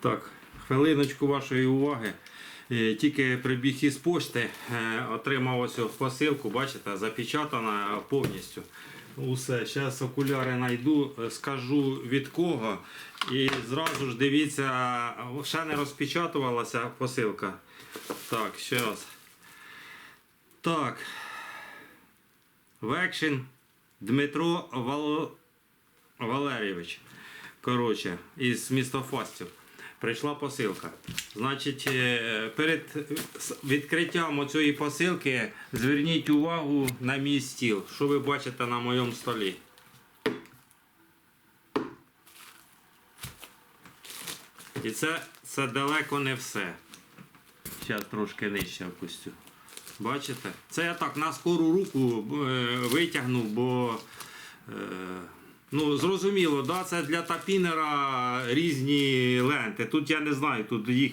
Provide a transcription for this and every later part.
Так, хвилиночку вашої уваги. Е, Тільки прибіг із пошти, е, отримав ось посилку, бачите, запечатана повністю. Усе, зараз окуляри знайду, е, скажу від кого. І зразу ж дивіться, ще не розпечатувалася посилка. Так, зараз. Так. Векшин Дмитро Вал... Валерійович. Коротше, із міста Фастів. Прийшла посилка. Значить, е, перед відкриттям цієї посилки зверніть увагу на мій стіл, що ви бачите на моєму столі. І це, це далеко не все. Зараз трошки нижче опустю. Бачите? Це я так на скору руку е, витягнув, бо е, ну, зрозуміло, да, це для тапінера різні ленти. Тут я не знаю, тут їх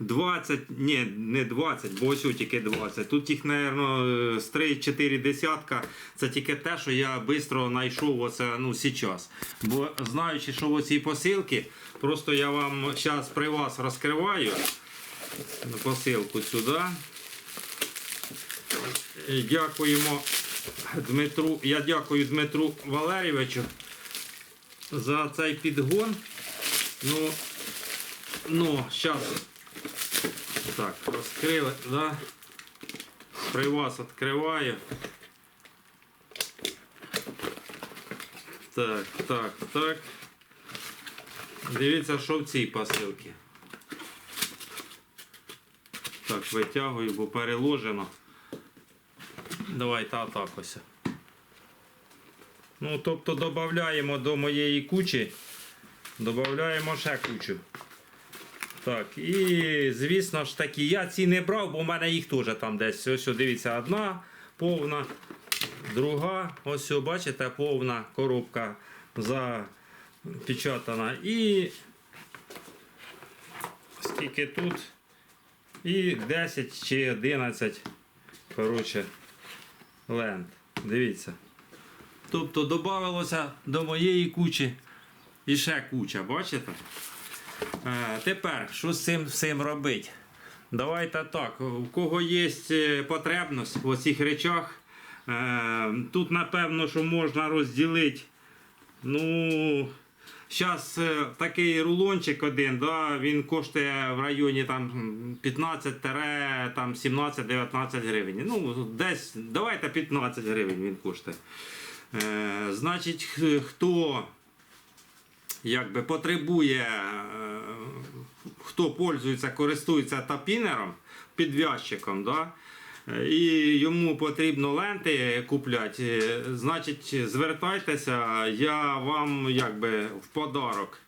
20, ні, не 20, бо ось тільки 20. Тут їх, мабуть, з 3-4 десятка. Це тільки те, що я швидко знайшов оце, ну, зараз. Бо знаючи, що оці посилки, просто я вам зараз при вас розкриваю посилку сюди. Дякуємо Дмитру. Я дякую Дмитру Валерійовичу за цей підгон. Ну, ну, зараз. Так, розкрили, да? При вас відкриваю. Так, так, так. Дивіться, що в цій посилці. Так, витягую, бо переложено. Давайте отак ось. Ну, тобто додаємо до моєї кучі, додаємо ще кучу. Так, і звісно ж таки, я ці не брав, бо в мене їх теж там десь. Ось, о, дивіться, одна повна, друга, ось, о, бачите, повна коробка запечатана. І скільки тут? І 10 чи 11. Коротше, лент. Дивіться. Тобто додавалося до моєї кучі і ще куча, бачите? Е, тепер, що з цим всім робити? Давайте так, у кого є е, потребність в цих речах, е, тут напевно, що можна розділити. Ну, Зараз такий рулончик один, да, він коштує в районі там 15-17-19 гривень. Ну, десь, давайте 15 гривень він коштує. Е, значить, хто якби, потребує, е, хто пользується, користується тапінером, підв'язчиком, да, і йому потрібно ленти купляти, е, значить, звертайтеся, я вам якби в подарок.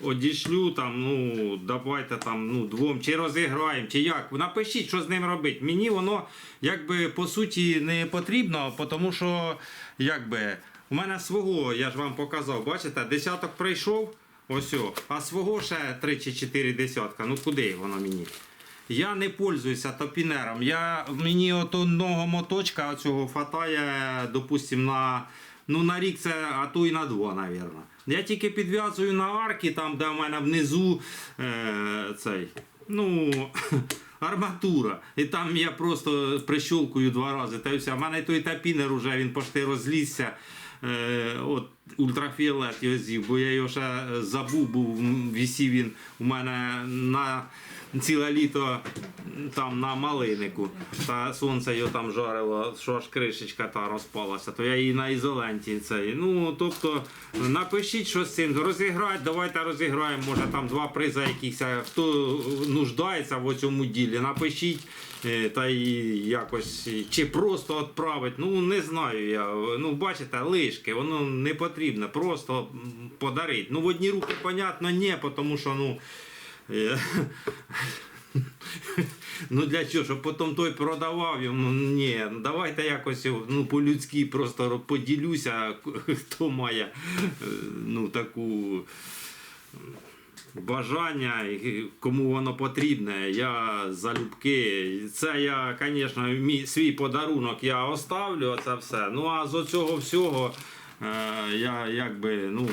Одішлю там, ну давайте там ну двом, чи розіграємо, чи як. Напишіть, що з ним робити. Мені воно якби по суті не потрібно, тому що якби у мене свого, я ж вам показав, бачите, десяток прийшов, ось, о, а свого ще 3 чи 4 десятка. Ну куди воно мені? Я не пользуюся топінером. Я, мені от одного моточка цього хватає, допустим, на, ну, на рік це, а то і на два, напевно. Я тільки підв'язую на арки, там, де в мене внизу е, цей, ну, арматура. І там я просто прищолкую два рази. Та й все. У мене той тапінер уже він пошти розлізся. Е, от ультрафіолет його з'їв, бо я його ще забув, був м, висів він у мене на ціле літо там на малинику. Та сонце його там жарило, що аж кришечка та розпалася, то я її на ізоленті цей. Ну, тобто, напишіть що з цим, розіграти, давайте розіграємо, може там два призи якісь, хто нуждається в цьому ділі, напишіть. е, Та й якось чи просто відправить. Ну не знаю я. Ну бачите, лишки, воно не потрібно, просто м, подарить. Ну в одні руки, понятно, ні, тому що ну. е, Ну для чого? Щоб потім той продавав йому. Ні, давайте якось ну, по-людськи просто поділюся, хто має е, ну, таку бажання, кому воно потрібне. Я залюбки. Це я, звісно, свій подарунок я оставлю це все. Ну а з цього всього я якби ну,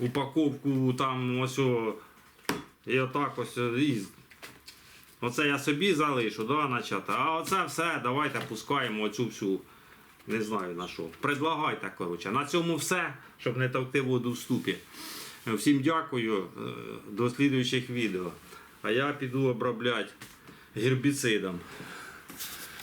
упаковку там ось. І отак ось і Оце я собі залишу, да, начати. А оце все, давайте пускаємо оцю всю. Не знаю на що. Предлагайте, коротше. На цьому все, щоб не товкти воду в ступі. Всім дякую. е, До слідуючих відео. А я піду обробляти гербіцидом.